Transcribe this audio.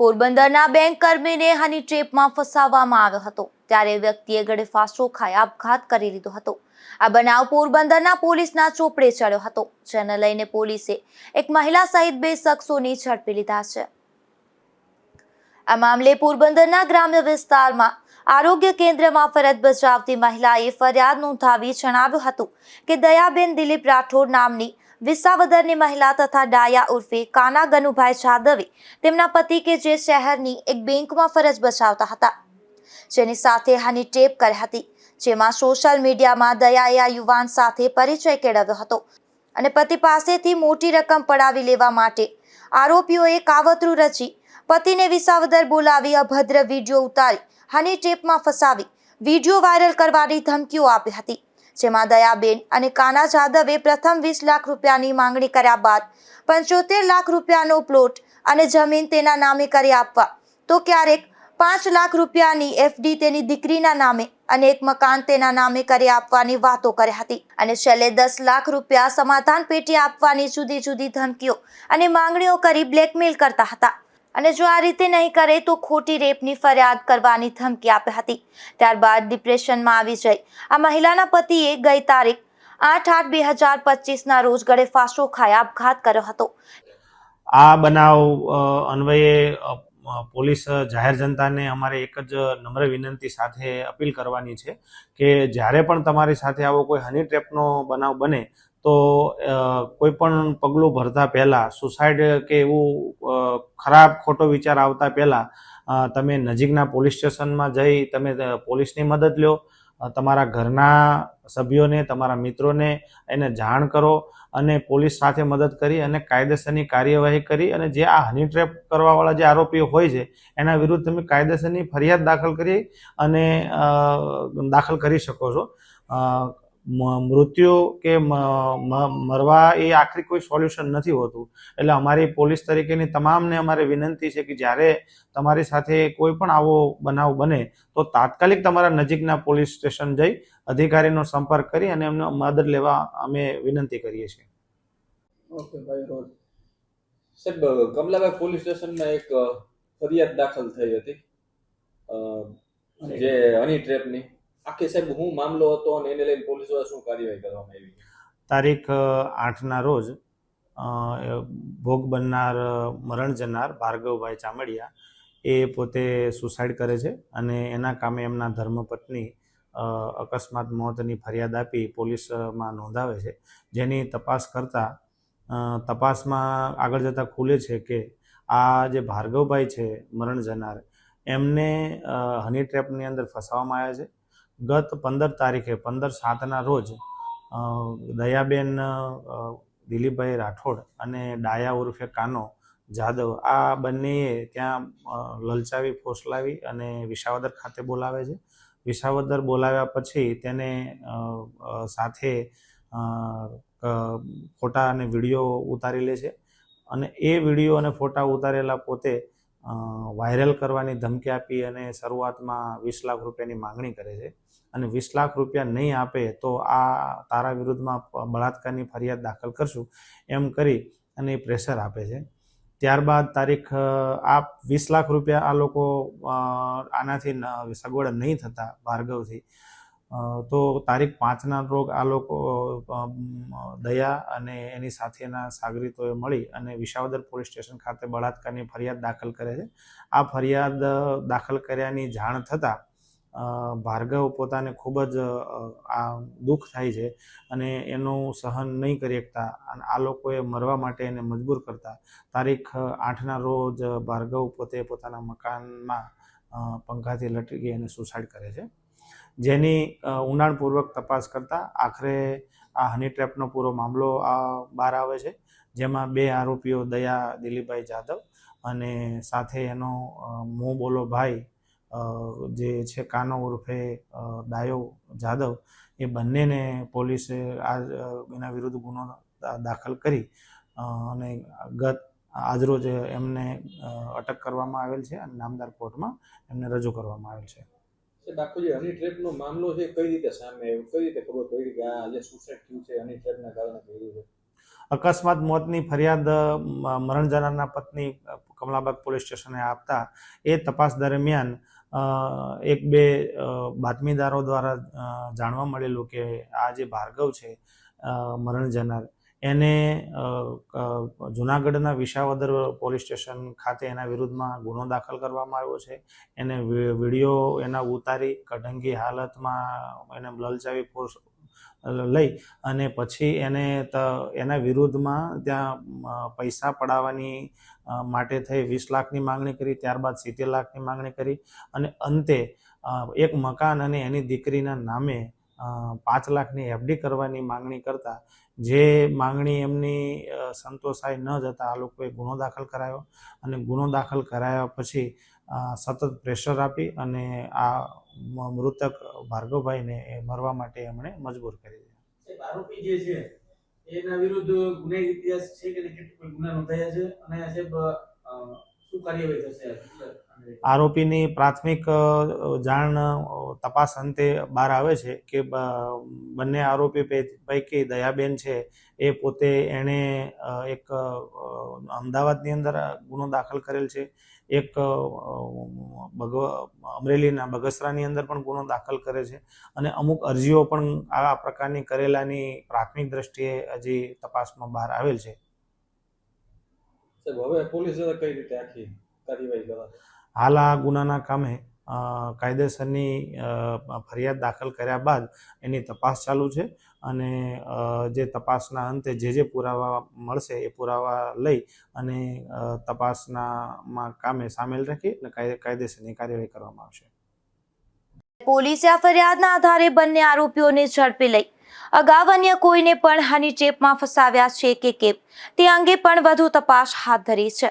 પોરબંદરના બેંક કર્મીને હની ટ્રેપમાં ફસાવવામાં આવ્યો હતો. ત્યારે વ્યક્તિએ ગળે ફાંસો ખાઈ આપઘાત કરી લીધો હતો. આ બનાવ પોરબંદરના પોલીસના ચોપડે ચડ્યો હતો, જેને લઈને પોલીસે એક મહિલા સહિત બે શખ્સોને ઝડપી લીધા છે. આ મામલે પોરબંદરના ગ્રામ્ય વિસ્તારમાં આરોગ્ય કેન્દ્રમાં ફરજ બજાવતી મહિલાએ ફરિયાદ નોંધાવી જણાવ્યું હતું કે દયાબેન દિલીપ રાઠોડ નામની વિસાવદરની મહિલા તથા ડાયા ઉર્ફે કાના ગનુભાઈ જાદવે તેમના પતિ કે જે શહેરની એક બેંકમાં ફરજ બજાવતા હતા. જેની સાથે હની ટેપ કરી હતી, જેમાં સોશિયલ મીડિયામાં દયાએ આ યુવાન સાથે પરિચય કેળવ્યો હતો અને પતિ પાસેથી મોટી રકમ પડાવી લેવા માટે આરોપીઓએ કાવતરું રચી પતિને વિસાવદર બોલાવી અભદ્ર વીડિયો ઉતારી હની ટેપમાં ફસાવી વીડિયો વાયરલ કરવાની ધમકીઓ આપી હતી. જેમાં દયાબેન અને કાના જાદવે પ્રથમ વીસ લાખ રૂપિયાની માંગણી કર્યા બાદ પંચોતેર લાખ રૂપિયાનો પ્લોટ અને જમીન તેના નામે કરી આપવા. તો ક્યારેક પાંચ લાખ રૂપિયાની એફડી તેની દીકરીના નામે અને એક મકાન તેના નામે કરી આપવાની વાતો કરી હતી. અને છેલ્લે દસ લાખ રૂપિયા સમાધાન પેટી આપવાની જુદી જુદી ધમકીઓ અને માંગણીઓ કરી બ્લેકમેલ કરતા હતા. અને જો આ રીતે નહીં કરે તો ખોટી રેપની ફરિયાદ કરવાની ધમકી આપી હતી. ત્યારબાદ ડિપ્રેશનમાં આવી જઈ. આ મહિલાના પતિએ ગઈ તારીખ આઠ આઠ બે હજાર પચીસના રોજ ગળે ફાંસો ખાઈ આપઘાત કર્યો હતો. આ બનાવ અન્વયે પોલીસ જાહેર જનતાને અમારે એક જ નમ્ર વિનંતી સાથે અપીલ કરવાની છે કે જ્યારે પણ તમારી સાથે આવો કોઈ હની ટ્રેપનો બનાવ બને તો કોઈ પણ પગલું ભરતા પહેલાં, સુસાઇડ કે એવું ખરાબ ખોટો વિચાર આવતા પહેલાં તમે નજીકના પોલીસ સ્ટેશનમાં જઈ તમે પોલીસની મદદ લો તમારા ઘરના સભ્યોને, તમારા મિત્રોને એને જાણ કરો અને પોલીસ સાથે મદદ કરી અને કાયદેસરની કાર્યવાહી કરી અને જે આ હની ટ્રેપ કરવાવાળા જે આરોપીઓ હોય છે, એના વિરુદ્ધ તમે કાયદેસરની ફરિયાદ દાખલ કરી અને દાખલ કરી શકો છો. મૃત્યુ કે મરવા એ આખરી કોઈ સોલ્યુશન નથી હોતું. એટલે અમારી પોલીસ તરીકેની તમામને અમારે વિનંતી છે કે જ્યારે તમારી સાથે કોઈ પણ આવો બનાવ બને, તો તાત્કાલિક તમારા નજીકના પોલીસ સ્ટેશન જઈ અધિકારીનો સંપર્ક કરી અને એમનો મદદ લેવા અમે વિનંતી કરીએ છીએ. ઓકે ભાઈ સાહેબ કમલાભાઈ પોલીસ સ્ટેશનમાં એક ફરિયાદ દાખલ થઈ હતી. જે હની ટ્રેપની. આખી સાહેબ, હું મામલો હતો અને એને લઈને પોલીસ દ્વારા શું કાર્યવાહી કરવામાં આવી? તારીખ આઠના રોજ ભોગ બનનાર મરણ જનાર ભાર્ગવભાઈ ચામડિયા એ પોતે સુસાઇડ કરે છે અને એના કામે એમના ધર્મપત્ની અકસ્માત મોતની ફરિયાદ આપી પોલીસમાં નોંધાવે છે. જેની તપાસ કરતાં તપાસમાં આગળ જતાં ખુલે છે કે આ જે ભાર્ગવભાઈ છે, મરણ જનાર, એમને હની ટ્રેપની અંદર ફસાવવામાં આવ્યા છે. ગત પંદર તારીખે, પંદર સાતના રોજ દયાબેન દિલીપભાઈ રાઠોડ અને ડાયા ઉર્ફે કાનો જાદવ, આ બંનેએ ત્યાં લલચાવી, ફોસલાવી અને વિસાવદર ખાતે બોલાવે છે. વિસાવદર બોલાવ્યા પછી તેને સાથે ફોટા અને વીડિયો ઉતારી લે છે. અને એ વીડિયો અને ફોટા ઉતારેલા પોતે વાયરલ કરવાની ધમકી આપી અને શરૂઆતમાં વીસ લાખ રૂપિયાની માંગણી કરે છે. અને વીસ લાખ રૂપિયા નહીં આપે તો આ તારા વિરુદ્ધમાં બળાત્કારની ફરિયાદ દાખલ કરશું એમ કરી અને પ્રેશર આપે છે. ત્યારબાદ તારીખ આ વીસ લાખ રૂપિયા આ લોકો આનાથી સગવડ નહીં થતા ભાર્ગવથી. તો તારીખ પાંચના રોગ આ લોકો દયા અને એની સાથેના સાગરીતોએ મળી અને વિસાવદર પોલીસ સ્ટેશન ખાતે બળાત્કારની ફરિયાદ દાખલ કરે છે. આ ફરિયાદ દાખલ કર્યાની જાણ થતાં ભાર્ગવ પોતાને ખૂબ જ આ દુઃખ થાય છે અને એનું સહન નહીં કરી શકતા અને આ લોકોએ મરવા માટે એને મજબૂર કરતા. તારીખ આઠના રોજ ભાર્ગવ પોતે પોતાના મકાનમાં પંખાથી લટકી અને સુસાઇડ કરે છે. જેની ઊંડાણપૂર્વક તપાસ કરતાં આખરે આ હની ટ્રેપનો પૂરો મામલો આ બહાર આવે છે, જેમાં બે આરોપીઓ દયા દિલીપભાઈ જાદવ અને સાથે એનો મોં બોલો ભાઈ જે છે કાનો ઉર્ફે ડાયો જાદવ, એ બંનેને પોલીસે આ એના વિરુદ્ધ ગુનો દાખલ કરી અને ગત આજરોજ એમને અટક કરવામાં આવેલ છે અને નામદાર કોર્ટમાં એમને રજૂ કરવામાં આવેલ છે. સાહેબ જે હની ટ્રેપનો મામલો છે, કઈ રીતે સામે આવ્યો? કઈ રીતે ખબર પડી કે આ જે સુસાઇડ થયું છે, હની ટ્રેપના કારણે થયું છે? અકસ્માત મોતની ફરિયાદ મરણ જનારના પત્ની કમલાબાગ પોલીસ સ્ટેશને આપતા એ તપાસ દરમિયાન એક બે બાતમીદારો દ્વારા જાણવા મળેલું કે આ જે ભાર્ગવ છે મરણ જનાર એને જુનાગઢના વિસાવદર પોલીસ સ્ટેશન ખાતે એના વિરુદ્ધમાં ગુનો દાખલ કરવામાં આવ્યો છે. એને વીડિયો એના ઉતારી, કઢંગી હાલતમાં એને લલચાવી ફોર્સ, લઈ અને પછી એને એના વિરુદ્ધમાં ત્યાં પૈસા પડાવવાની માટે થઈ વીસ લાખની માંગણી કરી, ત્યારબાદ સિત્તેર લાખની માંગણી કરી અને અંતે એક મકાન અને એની દીકરીના નામે પાંચ લાખની એફડી કરવાની માંગણી કરતા, જે માંગણી એમની સંતોષાય ન જતા આ લોકોએ ગુનો દાખલ કરાયો અને ગુનો દાખલ કરાયા પછી સતત પ્રેશર આપી અને આ મૃતક ભાર્ગવભાઈને એ મરવા માટે એમણે મજબૂર કરી દીધા. આરોપી જે છે, એના વિરુદ્ધ ગુનાહિત ઇતિહાસ છે કે કેટલા ગુના નોંધાયા છે? અને સાહેબ શું કાર્યવાહી થશે? આરોપીની પ્રાથમિક જાણ તપાસ અંતે બહાર આવે છે કે બંને આરોપી પૈકી દયાબેન છે એ પોતે એણે એક અમદાવાદની અંદર ગુનો દાખલ કરેલ છે. એક અ, અમરેલીના બગસરાની અંદર પણ ગુનો દાખલ કરે છે અને અમુક અરજીઓ પણ આ પ્રકારની કરેલાની પ્રાથમિક દ્રષ્ટિએ હજી તપાસમાં બહાર આવેલ છે. હવે પોલીસ કઈ રીતે આખી કાર્યવાહી કરે હાલ આ ગુનાના કામે કાયદેસરની ફરિયાદ દાખલ કર્યા બાદ એની તપાસ ચાલુ છે અને જે તપાસના અંતે જે જે પુરાવા મળશે એ પુરાવા લઈ અને તપાસનામાં તપાસના કામે સામેલ રાખી અને કાયદેસરની કાર્યવાહી કરવામાં આવશે. પોલીસે આ ફરિયાદના આધારે બંને આરોપીઓને ઝડપી લઈ. અગાઉ અન્ય કોઈને પણ હની ચેપમાં ફસાવ્યા છે કે કેમ? તે અંગે પણ વધુ તપાસ હાથ ધરી છે.